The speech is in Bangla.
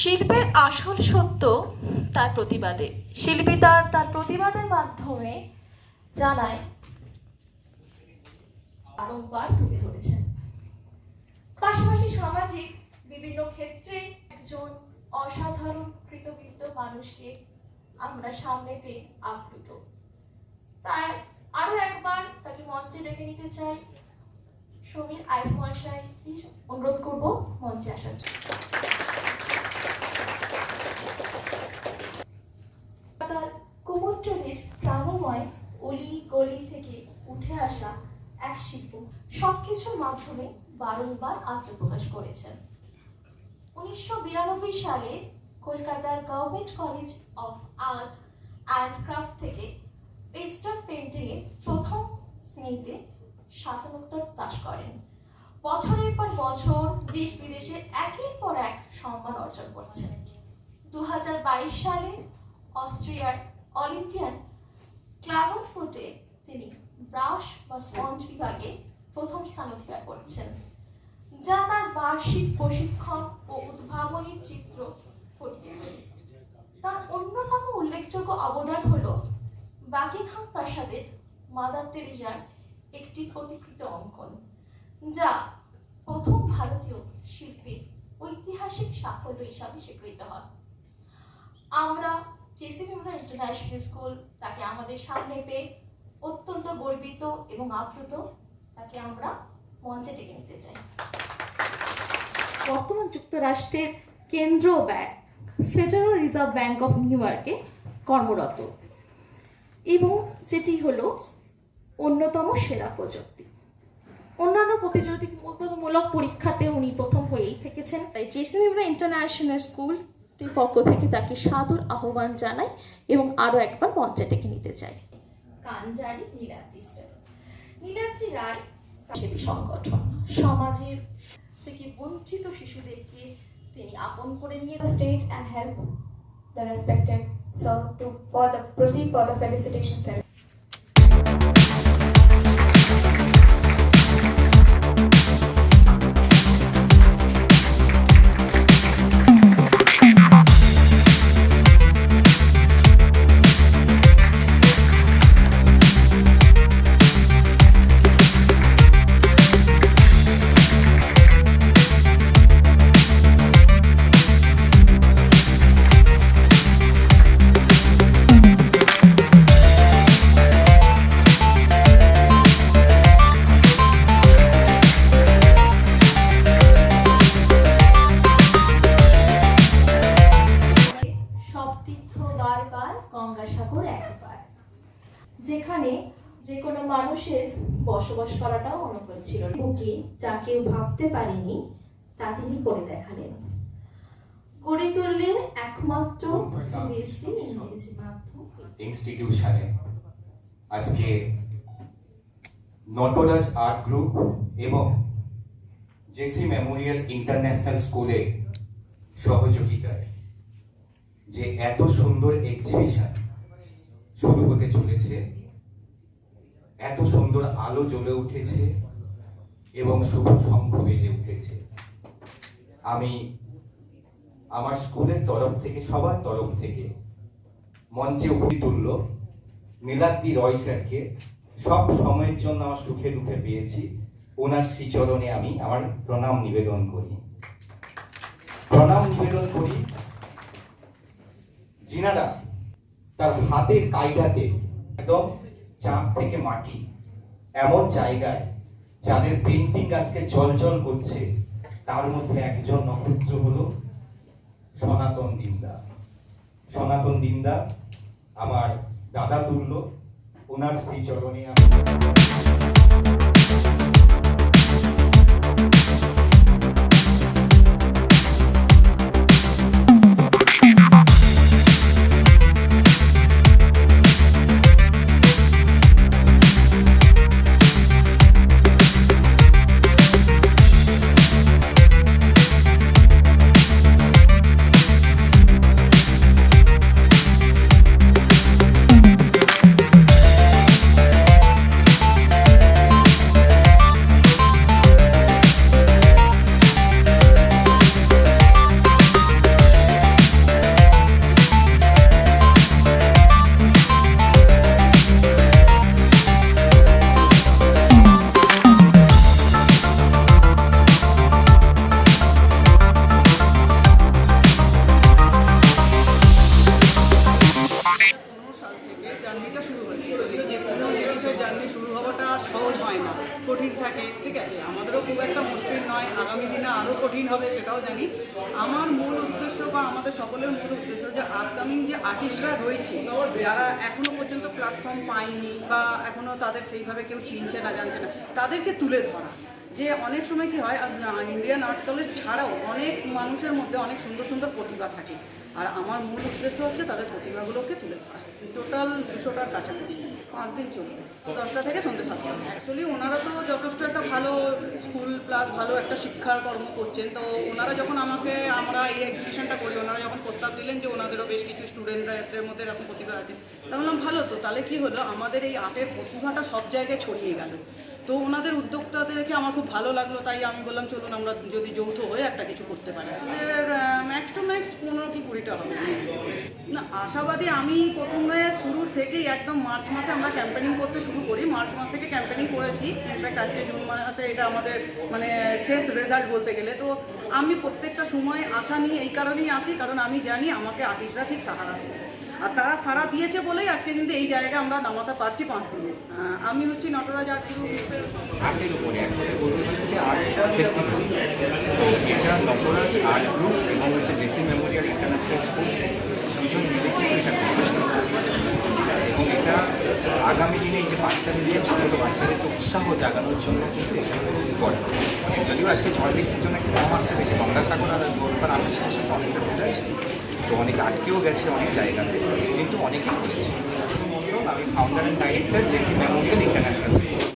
শিল্পের আসল সত্য তার প্রতিবাদে। শিল্পী তার তার প্রতিবাদের মাধ্যমে জানায় বারংবার তুলে ধরেছেন। পাশাপাশি সামাজিক বিভিন্ন ক্ষেত্রে একজন অসাধারণ কৃতকৃত মানুষকে আমরা সামনে পেয়ে আপ্লুত। তাই আরও একবার তাকে মঞ্চে ডেকে নিতে চাই। সমীর, আইজ মহাশয় অনুরোধ করব মঞ্চে আসার জন্য তার কুমোরটুলির প্রাণময় অলি গলি থেকে আসা এক শিল্প, সবকিছুর মাধ্যমে বারংবার আত্মপ্রকাশ করেছেন। উনিশশো বিরানব্বই সালে কলকাতার government college of art and craft থেকে পেস্টার পেন্টিংয়ে প্রথম শ্রেণীতে স্নাতকোত্তর পাশ করেন। বছরের পর বছর দেশ বিদেশে একের পর এক সম্মান অর্জন করছেন। দু হাজার বাইশ সালে অস্ট্রিয়ার অলিম্পিয়ান ক্লাবন ফুটে তিনি ব্রাশ বা স্পঞ্জ বিভাগে প্রথম স্থান অধিকার করেছেন, যা তার বার্ষিক প্রশিক্ষণ ও উদ্ভাবনী চিত্র ফুটিয়ে তার অন্যতম উল্লেখযোগ্য অবদান হল বাকিংহাম প্রাসাদের মাদার টেরিজার একটি প্রতিকৃত অঙ্কন, যা প্রথম ভারতীয় শিল্পীর ঐতিহাসিক সাফল্য হিসাবে স্বীকৃত হয়। আমরা জেসি ইন্টারন্যাশনাল স্কুল তাকে আমাদের সামনে পেয়ে অত্যন্ত গর্বিত এবং আপ্লুত, তাকে আমরা মঞ্চে ডেকে নিতে চাই। বর্তমান যুক্তরাষ্ট্রের কেন্দ্রীয় bank Federal Reserve Bank of New ইয়র্কে কর্মরত। এবং যেটি হলো অন্যতম সেরা প্রযুক্তি। অন্যান্য প্রতিযোগিতামূলক পরীক্ষাতে উনি প্রথম হয়েই থেকেছেন। তাই জেসি মেমরা ইন্টারন্যাশনাল স্কুলটির পক্ষ থেকে তাকে সাদর আহ্বান জানাই এবং আরও একবার মঞ্চে ডেকে নিতে চাই। কান্ডারি নীলাদ্রি শ্রেণি নীলাদ্রি রায় সেবী সংগঠন। সমাজের থেকে বঞ্চিত শিশুদেরকে তিনি আপন করে নিয়ে the stage and help the respected sir to for the proceed for the felicitation sir যেখানে যে কোনো মানুষের বসবাস করাটাও অনুকূল ছিল। বুকে যা কেউ ভাবতে পারেনি, তা তিনি করে দেখালেন। গড়ে তুললেন একমাত্র সিবিএসসি ইনস্টিটিউশনে। আজকে নটরাজ আর্ট গ্রুপ এবং জেসি মেমোরিয়াল ইন্টারন্যাশনাল স্কুলে সহযোগিতায় যে এত সুন্দর এক্সিবিশন শুরু হতে চলেছে। এত সুন্দর আলো জ্বলে উঠেছে এবং শুভ শঙ্খ বেজে উঠেছে। আমি আমার স্কুলের তরফ থেকে, সবার তরফ থেকে মঞ্চে উপরি তুলল নীলাদ্রি রয় স্যারকে সব সময়ের জন্য আমার সুখে দুঃখে পেয়েছি। ওনার শ্রীচরণে আমি আমার প্রণাম নিবেদন করি। প্রণাম নিবেদন করি। জিনারা তার হাতের কায়দাতে একদম চাঁদ থেকে মাটি, এমন জায়গায় যাদের পেন্টিং আজকে জল করছে, তার মধ্যে একজন নক্ষত্র হলো সনাতন দিন্দা। সনাতন দিন্দা আমার দাদা তুল্য, ওনার শ্রীচরণে আমি কঠিন থাকে, ঠিক আছে? আমাদেরও খুব একটা মসৃণ নয়, আগামী দিনে আরও কঠিন হবে সেটাও জানি। আমার মূল উদ্দেশ্য বা আমাদের সকলের মূল উদ্দেশ্য যে আপকামিং যে আর্টিস্টরা রয়েছে, যারা এখনও পর্যন্ত প্ল্যাটফর্ম পায়নি বা এখনও তাদের সেইভাবে কেউ চিনছে না, জানছে না, তাদেরকে তুলে ধরা। যে অনেক সময় কি হয় ইন্ডিয়ান আর্ট কলেজ ছাড়াও অনেক মানুষের মধ্যে অনেক সুন্দর সুন্দর প্রতিভা থাকে। আর আমার মূল উদ্দেশ্য হচ্ছে তাদের প্রতিভাগুলোকে তুলে ধরা। টোটাল দুশোটার কাছাকাছি। পাঁচ দিন চলবে। দশটা থেকে সন্ধ্যে সাতটা। অ্যাকচুয়ালি ওনারা তো যথেষ্ট একটা ভালো স্কুল প্লাস ভালো একটা শিক্ষার কর্ম করছেন। তো ওনারা যখন আমাকে, আমরা এই এক্সিবিশনটা করি, ওনারা যখন প্রস্তাব দিলেন যে ওনাদেরও বেশ কিছু স্টুডেন্টদের মধ্যে এরকম প্রতিভা আছে, তা বললাম, ভালো তো, তাহলে কি হলো? আমাদের এই আর্টের প্রতিভাটা সব জায়গায় ছড়িয়ে গেল। তো ওনাদের উদ্যোগটা দেখে আমার খুব ভালো লাগল, তাই আমি বললাম, চলুন আমরা যদি যৌথ হয়ে একটা কিছু করতে পারি। আমাদের ম্যাক্স টু ম্যাক্স পনেরো কি কুড়িটা হবে। না, আশাবাদী আমি প্রথমে শুরুর থেকেই একদম মার্চ মাসে আমরা ক্যাম্পেনিং করতে শুরু করি। মার্চ মাস থেকে ক্যাম্পেনিং করেছি। ইনফ্যাক্ট আজকে জুন মাসে এটা আমাদের মানে শেষ রেজাল্ট বলতে গেলে। তো আমি প্রত্যেকটা সময় আশা নিয়ে এই কারণেই আসি, কারণ আমি জানি আমাকে আর্টিস্টরা ঠিক সাহারা দেবে। আর তারা সারা দিয়েছে বলেই আজকে কিন্তু এই জায়গায় আমরা নামাতে পারছি পাঁচ দিনে। আমি হচ্ছি নটরাজ আর্ট এবং হচ্ছে জেসি এবং এটা আগামী দিনে এই যে বাচ্চাদের নিয়ে ছোটো ছোটো বাচ্চাদের উৎসাহ জাগানোর জন্য কিন্তু করে যদিও আজকে ঝড় বৃষ্টির জন্য একটু কম আসতে পেরেছে গঙ্গাসাগর আর গোলপার আমের সাথে অনেকটা আছে। তো অনেক আটকেও গেছে অনেক জায়গাতে, কিন্তু অনেকেই করেছে। আমি founder and director JC memorial international